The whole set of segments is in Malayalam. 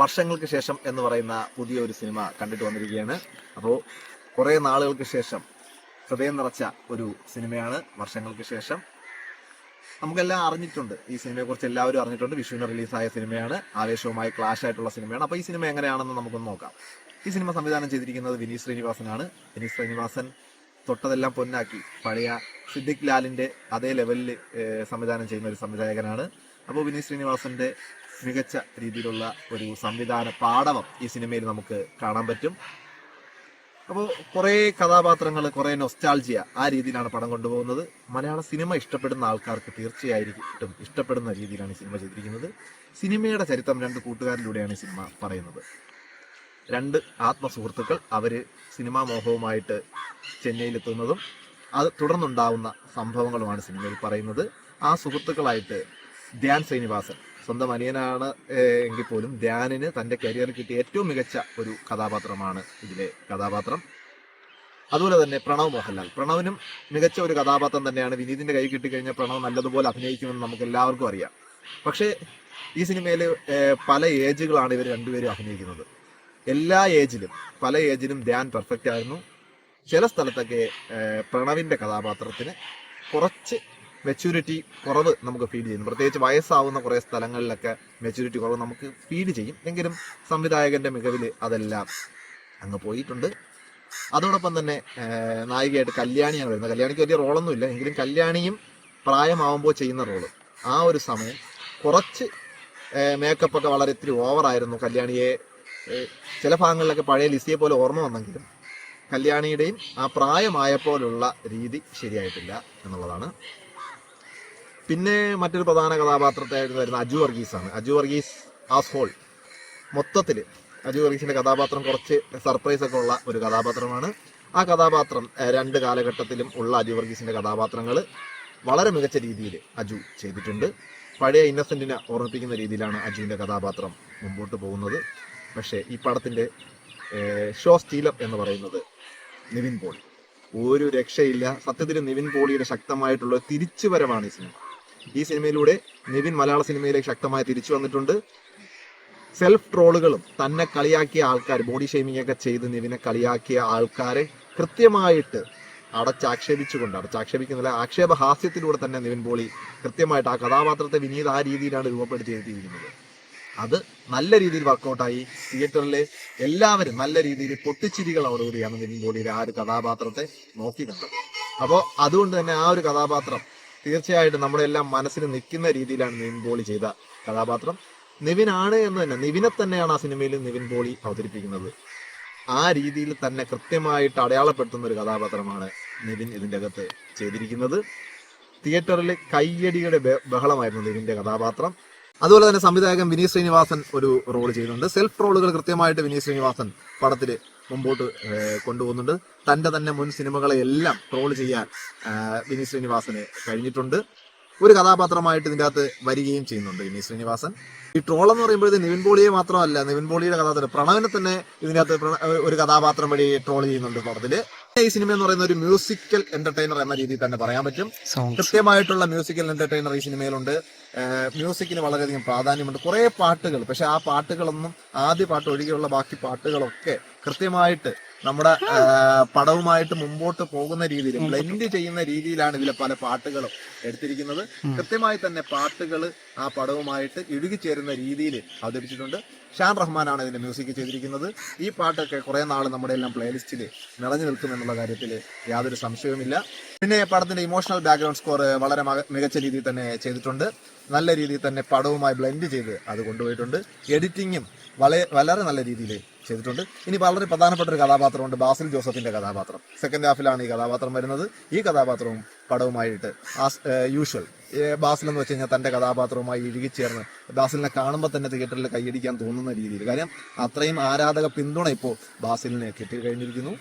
വർഷങ്ങൾക്ക് ശേഷം എന്ന് പറയുന്ന പുതിയ ഒരു സിനിമ കണ്ടിട്ട് വന്നിരിക്കുകയാണ്. അപ്പോൾ കുറേ നാളുകൾക്ക് ശേഷം ഹൃദയം നിറച്ച ഒരു സിനിമയാണ് വർഷങ്ങൾക്ക് ശേഷം. നമുക്കെല്ലാം അറിഞ്ഞിട്ടുണ്ട്. ഈ സിനിമയെക്കുറിച്ച് എല്ലാവരും അറിഞ്ഞിട്ടുണ്ട്. വിഷുവിന് റിലീസായ സിനിമയാണ്. ആവേശവുമായി ക്ലാഷ് ആയിട്ടുള്ള സിനിമയാണ്. അപ്പോൾ ഈ സിനിമ എങ്ങനെയാണെന്ന് നമുക്കൊന്ന് നോക്കാം. ഈ സിനിമ സംവിധാനം ചെയ്തിരിക്കുന്നത് വിനീത് ശ്രീനിവാസനാണ്. വിനീത് ശ്രീനിവാസൻ തൊട്ടതെല്ലാം പൊന്നാക്കി പഴയ സിദ്ദിഖ് ലാലിന്റെ അതേ ലെവലിൽ സംവിധാനം ചെയ്യുന്ന ഒരു സംവിധായകനാണ്. അപ്പോൾ വിനീത് ശ്രീനിവാസന്റെ മികച്ച രീതിയിലുള്ള ഒരു സംവിധാന പാടവം ഈ സിനിമയിൽ നമുക്ക് കാണാൻ പറ്റും. അപ്പോൾ കുറേ കഥാപാത്രങ്ങൾ കുറേ നൊസ്റ്റാൾജിയ ആ രീതിയിലാണ് പടം കൊണ്ടുപോകുന്നത്. മലയാള സിനിമ ഇഷ്ടപ്പെടുന്ന ആൾക്കാർക്ക് തീർച്ചയായിട്ടും ഇഷ്ടപ്പെടുന്ന രീതിയിലാണ് ഈ സിനിമ ചെയ്തിരിക്കുന്നത്. സിനിമയുടെ ചരിത്രം രണ്ട് കൂട്ടുകാരിലൂടെയാണ് ഈ സിനിമ പറയുന്നത്. രണ്ട് ആത്മസുഹൃത്തുക്കൾ അവർ സിനിമാ മോഹവുമായിട്ട് ചെന്നൈയിലെത്തുന്നതും അത് തുടർന്നുണ്ടാവുന്ന സംഭവങ്ങളുമാണ് സിനിമയിൽ പറയുന്നത്. ആ സുഹൃത്തുക്കളായിട്ട് ധ്യാൻ ശ്രീനിവാസൻ സ്വന്തം അനിയനാണ് എങ്കിൽ പോലും ധ്യാനിന് തന്റെ കരിയറിൽ കിട്ടിയ ഏറ്റവും മികച്ച ഒരു കഥാപാത്രമാണ് ഇതിലെ കഥാപാത്രം. അതുപോലെ തന്നെ പ്രണവ് മോഹൻലാൽ. പ്രണവിനും മികച്ച ഒരു കഥാപാത്രം തന്നെയാണ്. വിനീതിന്റെ കൈ കിട്ടിക്കഴിഞ്ഞാൽ പ്രണവ് നല്ലതുപോലെ അഭിനയിക്കുമെന്ന് നമുക്ക് എല്ലാവർക്കും അറിയാം. പക്ഷേ ഈ സിനിമയിൽ പല ഏജുകളാണ് ഇവർ രണ്ടുപേരും അഭിനയിക്കുന്നത്. എല്ലാ ഏജിലും പല ഏജിലും ധ്യാൻ പെർഫെക്റ്റ് ആയിരുന്നു. ചില സ്ഥലത്തൊക്കെ പ്രണവിന്റെ കഥാപാത്രത്തിന് കുറച്ച് മെച്യൂരിറ്റി കുറവ് നമുക്ക് ഫീൽ ചെയ്യുന്നു. പ്രത്യേകിച്ച് വയസ്സാവുന്ന കുറേ സ്ഥലങ്ങളിലൊക്കെ മെച്യൂരിറ്റി കുറവ് നമുക്ക് ഫീൽ ചെയ്യും. എങ്കിലും സംവിധായകന്റെ മികവിൽ അതെല്ലാം അങ്ങ് പോയിട്ടുണ്ട്. അതോടൊപ്പം തന്നെ നായികയായിട്ട് കല്യാണിയാണ് വരുന്നത്. കല്യാണിക്ക് വലിയ റോളൊന്നും ഇല്ല എങ്കിലും കല്യാണിയും പ്രായമാവുമ്പോൾ ചെയ്യുന്ന റോൾ. ആ ഒരു സമയം കുറച്ച് മേക്കപ്പൊക്കെ വളരെ ഇത്തിരി ഓവറായിരുന്നു കല്യാണിയെ ചില ഭാഗങ്ങളിലൊക്കെ പഴയ ലിസിയെ പോലെ ഓർമ്മ വന്നെങ്കിലും കല്യാണിയുടെയും ആ പ്രായമായപ്പോലുള്ള രീതി ശരിയായിട്ടില്ല എന്നുള്ളതാണ്. പിന്നെ മറ്റൊരു പ്രധാന കഥാപാത്രത്തായിട്ട് വരുന്ന അജു വർഗീസ് ആണ് അജു വർഗീസ് ആസ് ഹോൾ മൊത്തത്തിൽ അജു വർഗീസിന്റെ കഥാപാത്രം കുറച്ച് സർപ്രൈസ് ഒക്കെ ഉള്ള ഒരു കഥാപാത്രമാണ്. ആ കഥാപാത്രം രണ്ട് കാലഘട്ടത്തിലും ഉള്ള അജു വർഗീസിന്റെ കഥാപാത്രങ്ങൾ വളരെ മികച്ച രീതിയിൽ അജു ചെയ്തിട്ടുണ്ട്. പഴയ ഇന്നസെന്റിനെ ഓർമ്മിപ്പിക്കുന്ന രീതിയിലാണ് അജുവിന്റെ കഥാപാത്രം മുമ്പോട്ട് പോകുന്നത്. പക്ഷേ ഈ പടത്തിന്റെ ഷോ സ്റ്റീലർ എന്ന് പറയുന്നത് നിവിൻ പോളി. ഒരു രക്ഷയില്ല. സത്യത്തിൽ നിവിൻ പോളിയുടെ ശക്തമായിട്ടുള്ള തിരിച്ചുവരവാണ് ഈ സിനിമ. ഈ സിനിമയിലൂടെ നിവിൻ മലയാള സിനിമയിലേക്ക് ശക്തമായി തിരിച്ചു വന്നിട്ടുണ്ട്. സെൽഫ് ട്രോളുകളും തന്നെ കളിയാക്കിയ ആൾക്കാർ ബോഡി ഷെയ്മിംഗ് ഒക്കെ ചെയ്ത് നിവിനെ കളിയാക്കിയ ആൾക്കാരെ കൃത്യമായിട്ട് അടച്ചാക്ഷേപിച്ചുകൊണ്ട് അടച്ചാക്ഷേപിക്കുന്നില്ല ആക്ഷേപഹാസ്യത്തിലൂടെ തന്നെ നിവിൻ പോളി കൃത്യമായിട്ട് ആ കഥാപാത്രത്തെ വിനീത് ആ രീതിയിലാണ് രൂപപ്പെടുത്തിയിരിക്കുന്നത്. അത് നല്ല രീതിയിൽ വർക്കൗട്ടായി തിയേറ്ററിലെ എല്ലാവരും നല്ല രീതിയിൽ പൊട്ടിച്ചിരികളോടുകൂടിയാണ് നിവിൻ പോളിയുടെ ആ ഒരു കഥാപാത്രത്തെ നോക്കി കണ്ടത് അപ്പോൾ അതുകൊണ്ട് തന്നെ ആ ഒരു കഥാപാത്രം തീർച്ചയായിട്ടും നമ്മുടെ എല്ലാം മനസ്സിന് നിൽക്കുന്ന രീതിയിലാണ് നിവിൻ പോളി ചെയ്ത കഥാപാത്രം. നിവിൻ ആണ് എന്ന് തന്നെ നിവിനെ തന്നെയാണ് ആ സിനിമയിൽ നിവിൻ പോളി അവതരിപ്പിക്കുന്നത്. ആ രീതിയിൽ തന്നെ കൃത്യമായിട്ട് അടയാളപ്പെടുത്തുന്ന ഒരു കഥാപാത്രമാണ് നിവിൻ ഇതിന്റെ അകത്ത് ചെയ്തിരിക്കുന്നത്. തിയേറ്ററിൽ കയ്യടിയുടെ ബഹളമായിരുന്നു നിവിന്റെ കഥാപാത്രം. അതുപോലെ തന്നെ സംവിധായകൻ വിനീത് ശ്രീനിവാസൻ ഒരു റോൾ ചെയ്യുന്നുണ്ട്. സെൽഫ് റോളുകൾ കൃത്യമായിട്ട് വിനീത് ശ്രീനിവാസൻ പടത്തിൽ മുമ്പോട്ട് കൊണ്ടുപോകുന്നുണ്ട്. തന്റെ തന്നെ മുൻ സിനിമകളെ എല്ലാം ട്രോൾ ചെയ്യാൻ വിനീത് ശ്രീനിവാസന് കഴിഞ്ഞിട്ടുണ്ട്. ഒരു കഥാപാത്രമായിട്ട് ഇതിന്റെ അകത്ത് വരികയും ചെയ്യുന്നുണ്ട് വിനീത് ശ്രീനിവാസൻ. ഈ ട്രോൾ എന്ന് പറയുമ്പോഴത്തെ നിവിൻ പോളിയെ മാത്രമല്ല നിവിൻ പോളിയുടെ കഥാപാത്രം പ്രണവിനെ തന്നെ ഇതിനകത്ത് അകത്ത് ഒരു കഥാപാത്രം വഴി ട്രോൾ ചെയ്യുന്നുണ്ട് പടത്തിൽ. ഈ സിനിമ എന്ന് പറയുന്ന ഒരു മ്യൂസിക്കൽ എന്റർടൈനർ എന്ന രീതിയിൽ തന്നെ പറയാൻ പറ്റും. കൃത്യമായിട്ടുള്ള മ്യൂസിക്കൽ എന്റർടൈനർ ഈ സിനിമയിലുണ്ട് മ്യൂസിക്കിന് വളരെയധികം പ്രാധാന്യമുണ്ട്. കുറെ പാട്ടുകൾ. പക്ഷെ ആ പാട്ടുകളൊന്നും ആദ്യ പാട്ട് ഒഴികെയുള്ള ബാക്കി പാട്ടുകളൊക്കെ കൃത്യമായിട്ട് നമ്മുടെ പടവുമായിട്ട് മുമ്പോട്ട് പോകുന്ന രീതിയിൽ ബ്ലെൻഡ് ചെയ്യുന്ന രീതിയിലാണ് ഇതിലെ പല പാട്ടുകളും എടുത്തിരിക്കുന്നത്. കൃത്യമായി തന്നെ പാട്ടുകൾ ആ പടവുമായിട്ട് ഇഴുകിച്ചേരുന്ന രീതിയിൽ അവതരിപ്പിച്ചിട്ടുണ്ട്. ഷാൻ റഹ്മാനാണ് ഇതിന്റെ മ്യൂസിക് ചെയ്തിരിക്കുന്നത്. ഈ പാട്ടൊക്കെ കുറെ നാൾ നമ്മുടെ എല്ലാം പ്ലേലിസ്റ്റിൽ നിറഞ്ഞു നിൽക്കുമെന്നുള്ള കാര്യത്തിൽ യാതൊരു സംശയവുമില്ല. പിന്നെ പടത്തിന്റെ ഇമോഷണൽ ബാക്ക്ഗ്രൗണ്ട് സ്കോർ വളരെ മികച്ച രീതിയിൽ തന്നെ ചെയ്തിട്ടുണ്ട്. നല്ല രീതിയിൽ തന്നെ പടവുമായി ബ്ലെൻഡ് ചെയ്ത് അത് കൊണ്ടുപോയിട്ടുണ്ട്. എഡിറ്റിങ്ങും വളരെ വളരെ നല്ല രീതിയിൽ ചെയ്തിട്ടുണ്ട്. ഇനി വളരെ പ്രധാനപ്പെട്ട ഒരു കഥാപാത്രമുണ്ട് ബാസിൽ ജോസഫിന്റെ കഥാപാത്രം. സെക്കൻഡ് ഹാഫിലാണ് ഈ കഥാപാത്രം വരുന്നത്. ഈ കഥാപാത്രവും പടവുമായിട്ട് യൂഷ്വൽ ബാസിൽ എന്ന് വെച്ച് കഴിഞ്ഞാൽ തന്റെ കഥാപാത്രവുമായി ഇഴുകിച്ചേർന്ന് ബാസിലിനെ കാണുമ്പോൾ തന്നെ തിയേറ്ററിൽ കൈയടിക്കാൻ തോന്നുന്ന രീതിയിൽ. കാര്യം അത്രയും ആരാധക പിന്തുണ ഇപ്പോൾ ബാസിലിനെ കിട്ടി കഴിഞ്ഞിരിക്കുന്നു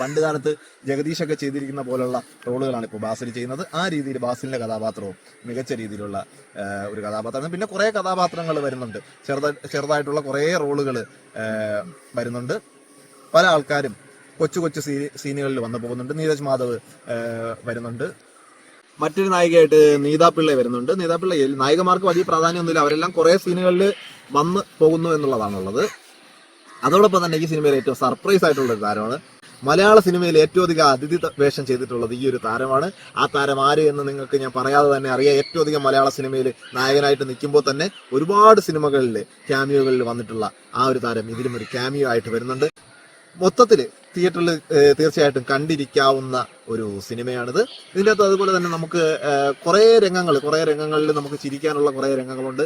പണ്ട് കാലത്ത് ജഗദീഷൊക്കെ ചെയ്തിരിക്കുന്ന പോലുള്ള റോളുകളാണ് ഇപ്പോൾ ബാസിൽ ചെയ്യുന്നത്. ആ രീതിയിൽ ബാസിലിന്റെ കഥാപാത്രവും മികച്ച രീതിയിലുള്ള ഒരു കഥാപാത്രമാണ്. പിന്നെ കുറേ കഥാപാത്രങ്ങൾ വരുന്നുണ്ട്. ചെറുതായി ചെറുതായിട്ടുള്ള കുറേ റോളുകൾ വരുന്നുണ്ട്. പല ആൾക്കാരും കൊച്ചു കൊച്ചു സീ സീനുകളിൽ വന്നു പോകുന്നുണ്ട്. നീരജ് മാധവ് വരുന്നുണ്ട്. മറ്റൊരു നായികയായിട്ട് നീതാ പിള്ള വരുന്നുണ്ട്. നീതാ പിള്ള എൽ- നായികമാർക്ക് വലിയ പ്രാധാന്യമൊന്നുമില്ല. അവരെല്ലാം കുറേ സീനുകളിൽ വന്ന് പോകുന്നു എന്നുള്ളതാണുള്ളത്. അതോടൊപ്പം തന്നെ ഈ സിനിമയിൽ ഏറ്റവും സർപ്രൈസ് ആയിട്ടുള്ള ഒരു താരമാണ് മലയാള സിനിമയിൽ ഏറ്റവും അധികം അതിഥി വേഷം ചെയ്തിട്ടുള്ളത് ഈ ഒരു താരമാണ്. ആ താരം ആര് എന്ന് നിങ്ങൾക്ക് ഞാൻ പറയാതെ തന്നെ അറിയാം. ഏറ്റവും അധികം മലയാള സിനിമയിൽ നായകനായിട്ട് നിൽക്കുമ്പോൾ തന്നെ ഒരുപാട് സിനിമകളിൽ ക്യാമിയോകളിൽ വന്നിട്ടുള്ള ആ ഒരു താരം ഇതിലും ഒരു ക്യാമിയോ ആയിട്ട് വരുന്നുണ്ട്. മൊത്തത്തിൽ തിയേറ്ററിൽ തീർച്ചയായിട്ടും കണ്ടിരിക്കാവുന്ന ഒരു സിനിമയാണിത്. ഇതിന്റെ അകത്ത് അതുപോലെ തന്നെ നമുക്ക് കുറേ രംഗങ്ങൾ കുറേ രംഗങ്ങളിൽ നമുക്ക് ചിരിക്കാനുള്ള കുറേ രംഗങ്ങളുണ്ട്.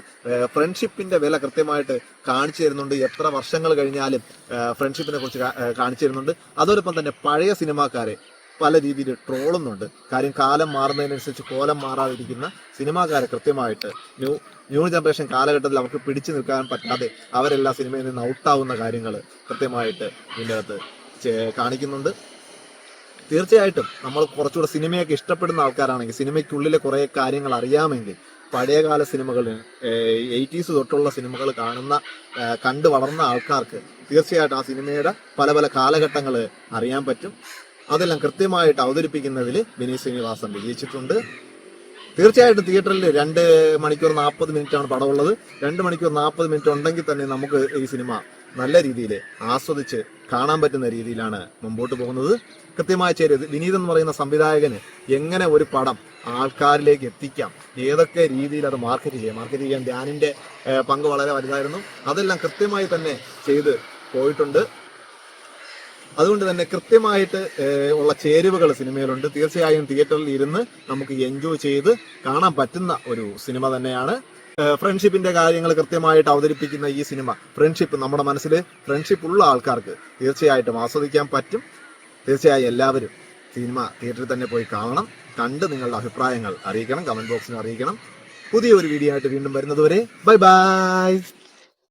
ഫ്രണ്ട്ഷിപ്പിന്റെ വില കൃത്യമായിട്ട് കാണിച്ചു തരുന്നുണ്ട്. എത്ര വർഷങ്ങൾ കഴിഞ്ഞാലും ഫ്രണ്ട്ഷിപ്പിനെ കുറിച്ച് കാണിച്ചു തരുന്നുണ്ട്. അതോടൊപ്പം തന്നെ പഴയ സിനിമാക്കാരെ പല രീതിയിൽ ട്രോളുന്നുണ്ട്. കാര്യം കാലം മാറുന്നതിനനുസരിച്ച് കോലം മാറാതിരിക്കുന്ന സിനിമാക്കാരെ കൃത്യമായിട്ട് ന്യൂ ന്യൂ ജനറേഷൻ കാലഘട്ടത്തിൽ അവർക്ക് പിടിച്ചു നിൽക്കാൻ പറ്റാതെ അവരെല്ലാ സിനിമയിൽ നിന്ന് ഔട്ടാവുന്ന കാര്യങ്ങൾ കൃത്യമായിട്ട് ഇതിന്റെ അകത്ത് കാണിക്കുന്നുണ്ട്. തീർച്ചയായിട്ടും നമ്മൾ കുറച്ചുകൂടെ സിനിമയൊക്കെ ഇഷ്ടപ്പെടുന്ന ആൾക്കാരാണെങ്കിൽ സിനിമയ്ക്കുള്ളിലെ കുറേ കാര്യങ്ങൾ അറിയാമെങ്കിൽ പഴയകാല സിനിമകൾ എയ്റ്റീസ് തൊട്ടുള്ള സിനിമകൾ കാണുന്ന കണ്ടു വളർന്ന ആൾക്കാർക്ക് തീർച്ചയായിട്ടും ആ സിനിമയുടെ പല പല കാലഘട്ടങ്ങൾ അറിയാൻ പറ്റും. അതെല്ലാം കൃത്യമായിട്ട് അവതരിപ്പിക്കുന്നതിൽ വിനീത് ശ്രീനിവാസൻ വിജയിച്ചിട്ടുണ്ട്. തീർച്ചയായിട്ടും തിയേറ്ററിൽ രണ്ട് മണിക്കൂർ നാൽപ്പത് ആണ് പടമുള്ളത്. രണ്ട് മണിക്കൂർ നാൽപ്പത് മിനിറ്റ് ഉണ്ടെങ്കിൽ തന്നെ നമുക്ക് ഈ സിനിമ നല്ല രീതിയിൽ ആസ്വദിച്ച് കാണാൻ പറ്റുന്ന രീതിയിലാണ് മുമ്പോട്ട് പോകുന്നത്. കൃത്യമായ ചേരി വിനീത് എന്ന് പറയുന്ന സംവിധായകന് എങ്ങനെ ഒരു പടം ആൾക്കാരിലേക്ക് എത്തിക്കാം? ഏതൊക്കെ രീതിയിൽ അത് മാർക്കറ്റ് ചെയ്യാം? മാർക്കറ്റ് ചെയ്യാൻ ധ്യാനിന്റെ പങ്ക് വളരെ വലുതായിരുന്നു. അതെല്ലാം കൃത്യമായി തന്നെ ചെയ്ത് പോയിട്ടുണ്ട്. അതുകൊണ്ട് തന്നെ കൃത്യമായിട്ട് ഉള്ള ചേരുവകൾ സിനിമയിലുണ്ട്. തീർച്ചയായും തിയേറ്ററിൽ ഇരുന്ന് നമുക്ക് എൻജോയ് ചെയ്ത് കാണാൻ പറ്റുന്ന ഒരു സിനിമ തന്നെയാണ്. ഫ്രണ്ട്ഷിപ്പിന്റെ കാര്യങ്ങൾ കൃത്യമായിട്ട് അവതരിപ്പിക്കുന്ന ഈ സിനിമ. ഫ്രണ്ട്ഷിപ്പ് നമ്മുടെ മനസ്സിൽ ഫ്രണ്ട്ഷിപ്പ് ഉള്ള ആൾക്കാർക്ക് തീർച്ചയായിട്ടും ആസ്വദിക്കാൻ പറ്റും. തീർച്ചയായും എല്ലാവരും സിനിമ തിയേറ്ററിൽ തന്നെ പോയി കാണണം. കണ്ട് നിങ്ങളുടെ അഭിപ്രായങ്ങൾ അറിയിക്കണം. കമന്റ് ബോക്സിൽ അറിയിക്കണം. പുതിയൊരു വീഡിയോ ആയിട്ട് വീണ്ടും വരുന്നതുവരെ ബൈ ബൈ